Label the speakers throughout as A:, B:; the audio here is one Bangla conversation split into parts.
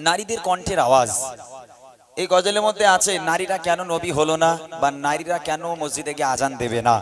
A: নারীদের কণ্ঠের আওয়াজ। এই গজলের মধ্যে আছে, নারীরা কেন নবী হলো না? বা নারীরা কেন মসজিদে গিয়ে আজান দেবে না?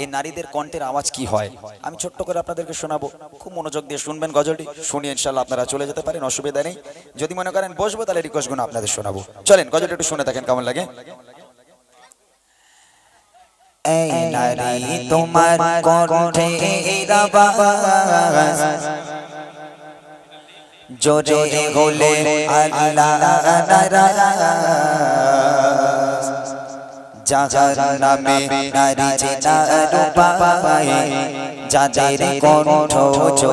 A: এই নারীদের কণ্ঠের আওয়াজ কি হয়? আমি ছোট্ট করে আপনাদেরকে শোনাবো। খুব মনোযোগ দিয়ে শুনবেন গজলটি। শুনিয়ে ইনশাল্লাহ আপনারা চলে যেতে পারেন, অসুবিধা নেই। যদি মনে করেন বসবো, তাহলে রিকোয়েস্টগুলো আপনাদের শোনাবো। চলেন, গজলটা একটু শুনে দেখেন কেমন লাগে।
B: তোমার জোরে হলে আল্লাহ যাহার নামে নারী চেনা রূপায় যাদের কণ্ঠ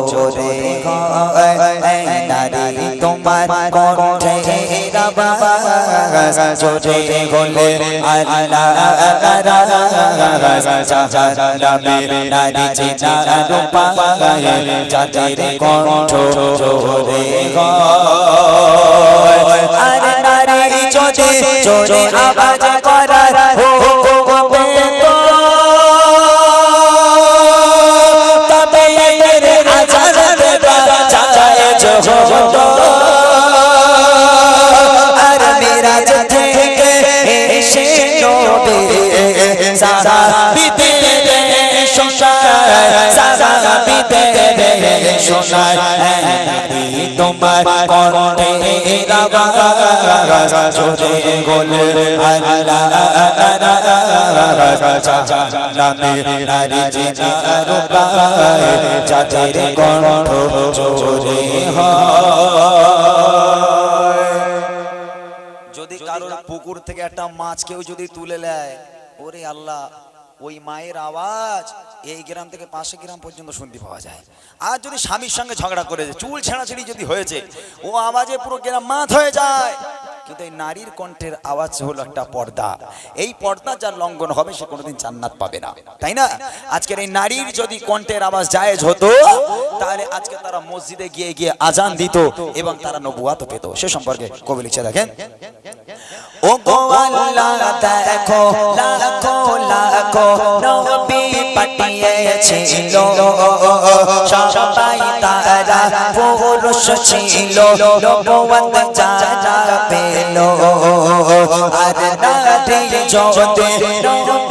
B: জোরে নারী তোমার কণ্ঠে জোরে রূপায় যাদের কণ্ঠ জোরে আর নারী জোরে আওয়াজ করার
A: যদি কারোর পুকুর থেকে একটা মাছ কেউ যদি তুলে নেয় ওরে আল্লাহ। ওই মায়ের আওয়াজ এই গ্রাম থেকে পাশে গ্রাম পর্যন্ত শুনতে পাওয়া যায়। আর যদি স্বামীর সঙ্গে ঝগড়া করেছে চুল ছেঁড়াছেড়ি যদি হয়েছে, ও আওয়াজে পুরো গ্রাম মাত হয়ে যায়। কিন্তু এই নারীর কণ্ঠের আওয়াজ হলো একটা পর্দা। এই পর্দা যার লঙ্ঘন হবে সে কোনোদিন জান্নাত পাবে না। তাই না? আজকের এই নারীর যদি কণ্ঠের আওয়াজ জায়েজ হতো, তাহলে আজকে তারা মসজিদে গিয়ে গিয়ে আজান দিত এবং তারা নবুয়াত পেত। সে সম্পর্কে কবি লিখছে দেখেন।
B: ও গো আল্লাহ, দেখো, লাখো লাখো নবী পাঠিয়েছিল সবাই তারা পুরুষ ছিল নবুয়ত যারা পেল। আর নারী যদি নবী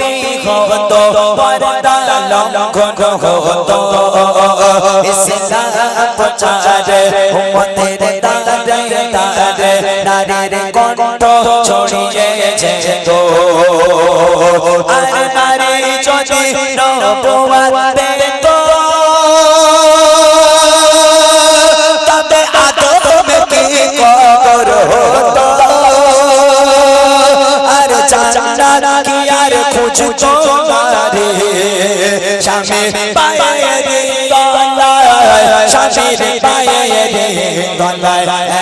B: হতো পর্দা লঙ্ঘন হতো। ইসলাম প্রচারে উম্মতের দাঁড়ে দাঁড়ে নারীর কণ্ঠ ছড়িয়ে যেত। আর নারী যদি নবুয়ত পেত তবে আদম কি কর হতো? আর জান্নাত খুঁজতো নারী স্বামী পায়ের তলায় স্বামীর পায়ের তলায় এই নারী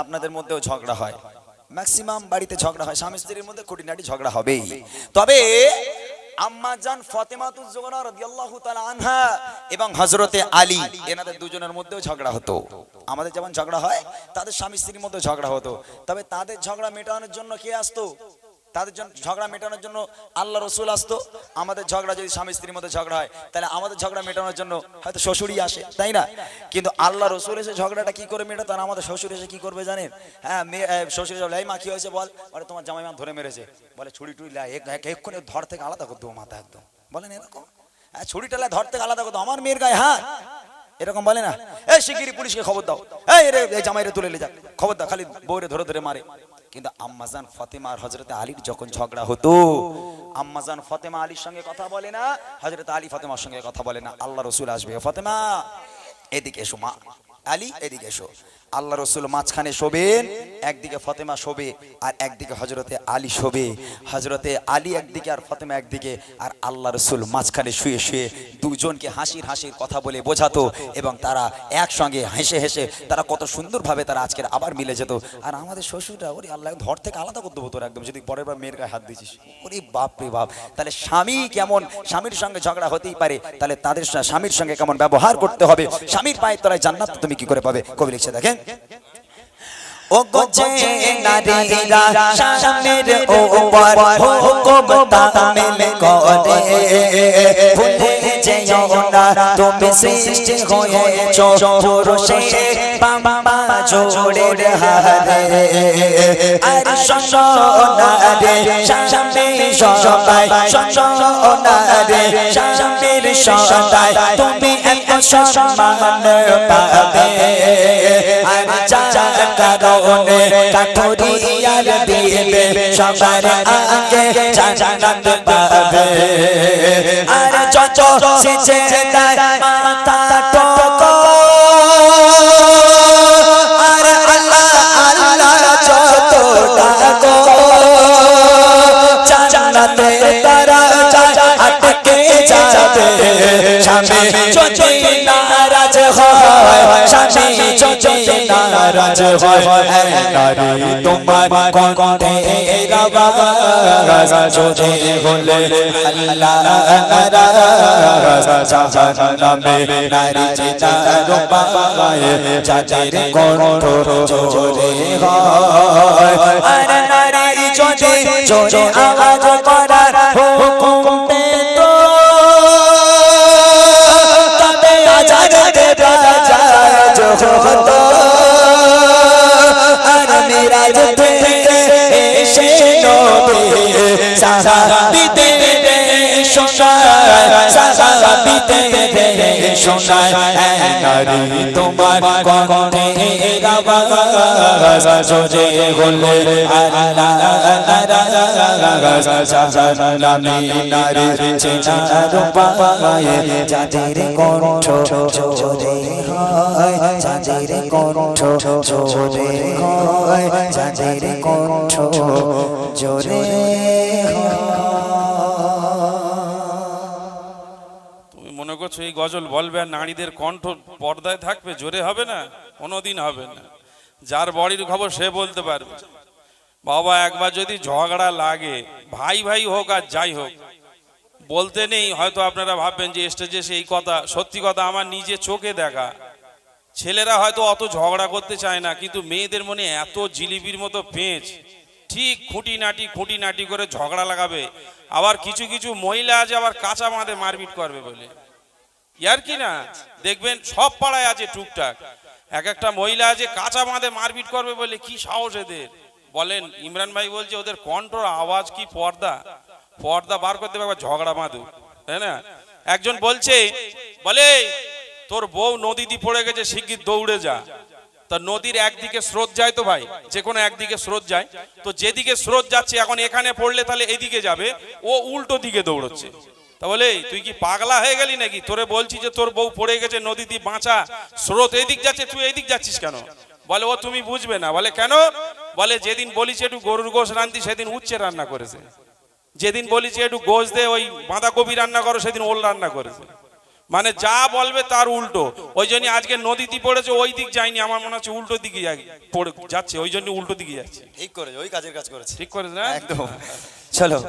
A: আপনাদের মধ্যেও ঝগড়া হয়। ম্যাক্সিমাম বাড়িতে ঝগড়া হয়, স্বামী স্ত্রীর মধ্যে খুঁটিনাটি ঝগড়া হবেই। তবে আম্মাজান ফাতেমাতুজ আনহা এবং হযরতে আলী, এনাদের দুজনের মধ্যেও ঝগড়া হতো। আমাদের যেমন ঝগড়া হয়, তাদের স্বামী স্ত্রীর মধ্যে ঝগড়া হতো। তবে তাদের ঝগড়া মেটানোর জন্য কে আসতো? তাদের জন্য ঝগড়া মেটানোর জন্য আল্লাহ রসুল আসতো। আমাদের ঝগড়া যদি স্বামী স্ত্রীর মধ্যে ঝগড়া হয়, তাহলে আমাদের ঝগড়া মেটানোর জন্য হয়তো শ্বশুরই আসে, তাই না? কিন্তু আল্লাহ রসুল এসে ঝগড়াটা কি করে মেটাতো আমাদের শ্বশুর এসে কি করবে জানেন? হ্যাঁ শ্বশুর এই মা, কি হয়েছে বল? বলে, তোমার জামাই মা ধরে মেরেছে। বলে, ছুরি টুরি এক্ষুনি ধর থেকে আলাদা করে দেবো মাথা একদম। বলেন এরকম? হ্যাঁ ছুরিটা ধর থেকে আলাদা করে দাও আমার মেয়ের গায়ে হ্যাঁ এরকম বলে না? এই শিগগিরি পুলিশকে খবর দাও। এই রে জামাইরে তুলে নিয়ে যাক খবর দাও, খালি বউরে ধরে ধরে মারে। কিন্তু আম্মাজান ফতেমা আর হজরত আলীর যখন ঝগড়া হতো আম্মাজান ফতেমা আলীর সঙ্গে কথা বলে না হজরত আলী ফতেমার সঙ্গে কথা বলে না। আল্লাহ রসুল আসবে ফতেমা, এদিকে এসো মা। আলী, এদিকে এসো। আল্লাহ রসুল মাঝখানে শোবেন, একদিকে ফতেমা শোবে আর একদিকে হজরতে আলী শোবে। হজরতে আলী একদিকে আর ফতেমা একদিকে আর আল্লাহ রসুল মাঝখানে শুয়ে শুয়ে দুজনকে হাসির হাসির কথা বলে বোঝাতো এবং তারা একসঙ্গে হেসে হেসে তারা কত সুন্দরভাবে তারা আজকের আবার মিলে যেত। আর আমাদের শ্বশুরটা ওরে আল্লাহ ধর থেকে আলাদা করতে হতো একদম। যদি পরের বার মেয়ের গায়ে হাত দিয়েছিস, ওরে বাপ রে বাপ। তাহলে স্বামী কেমন? স্বামীর সঙ্গে ঝগড়া হতেই পারে। তাহলে তাদের স্বামীর সঙ্গে কেমন ব্যবহার করতে হবে? স্বামীর পায়ের তলায় জান্নাত তুমি কি করে পাবে? কবি লিখছে দেখেন।
B: ও গোছে নারীরা স্বামীর উপর হুকুম তামিল করে। ভুলে যেও না তুমি সৃষ্টি হয়েছ পুরুষে বাবা জোড়ে হারে। আর শোনা রে সবাই শোনা রে স্বামীর তুমি এত সম্মান পাবে আর যা কারণে কাঠুরিয়ার দিবে সবার আগে জান্নাত পাবে আর স্বামী। যদি নারাজ হয়। স্বামী যদি নারাজ হয়। নারী তোমার কণ্ঠে রাবাজ যদি হলে আল্লাহ নারাজ জাহান্নামে নারী চিতার পায়, যাদের কণ্ঠ জোরে হয়। আর নারী যদি জোরে আওয়াজ শোনায় নারী তোমার কণ্ঠে জোরে হলে নারী যাদের জোরে হয় জোরে হয় জোরে
C: তুমি করছ এই গজল বলবে আর নারীদের কণ্ঠ পর্দায় থাকবে, জোরে হবে না? কোনোদিন হবে না। যার বডির খবর সে বলতে পারবে। বাবা, একবার যদি ঝগড়া লাগে, ভাই ভাই হোক আর যাই হোক, বলতে নেই, হয়তো আপনারা ভাববেন যে স্টেজে সেই কথা, সত্যি কথা আমার নিজে চোখে দেখা। ছেলেরা হয়তো অত ঝগড়া করতে চায় না, কিন্তু মেয়েদের মনে এত জিলিপির মতো পেঁচ। ঠিক খুঁটি নাটি খুঁটি নাটি করে ঝগড়া লাগাবে। আবার কিছু কিছু মহিলা আছে, আবার কাঁচা মাদে মারপিট করবে বলে। ইয়ার কি না? দেখবেন সব পাড়ায় আছে টুকটাক। এক একটা মহিলা আছে, কাঁচা বাঁধে মারপিট করবে বলে কি সাহস এদের? বলেন, ইমরান ভাই বলছে, ওদের কণ্ঠর আওয়াজ কি পর্দা? পর্দা বার করতে পারবে ঝগড়া মাদু তাই না? একজন বলছে, বলে, তোর বউ নদীতে পড়ে গেছে, শিগগির দৌড়ে যা। তা নদীর একদিকে স্রোত যায় তো ভাই যে কোনো একদিকে স্রোত যায়। তো যেদিকে স্রোত যাচ্ছে, এখন এখানে পড়লে তাহলে এদিকে যাবে, ও উল্টো দিকে দৌড়চ্ছে। তা বলে তুই কি পাগলা হয়ে গেলি নাকি? তোরে বলছি যে তোর বউ পড়ে গেছে নদীতে বাঁচা স্রোত এদিক যাচ্ছে তুই এদিক যাচ্ছিস কেন? বলে ও তুমি বুঝবে না। বলে কেন? বলে যেদিন বলিস একটু গরুর গোশ রান্তি সেদিন উচ্ছে রান্না করেছে। যেদিন বলিছি একটু গোশ দে ওই বাঁধাকপি রান্না করো সেদিন ওল রান্না করেছে। মানে যা বলবে তার উল্টো। ওই জন্য আজকে নদীতে পড়েছে ওই দিক যায়নি। আমার মনে হচ্ছে উল্টো দিকে যাই- পড়ে যাচ্ছে ওই জন্য উল্টো দিকে যাচ্ছে।
A: ঠিক করেছে ওই কাজের কাজ করেছে।
C: ঠিক করেছে না?
A: একদম। চলো।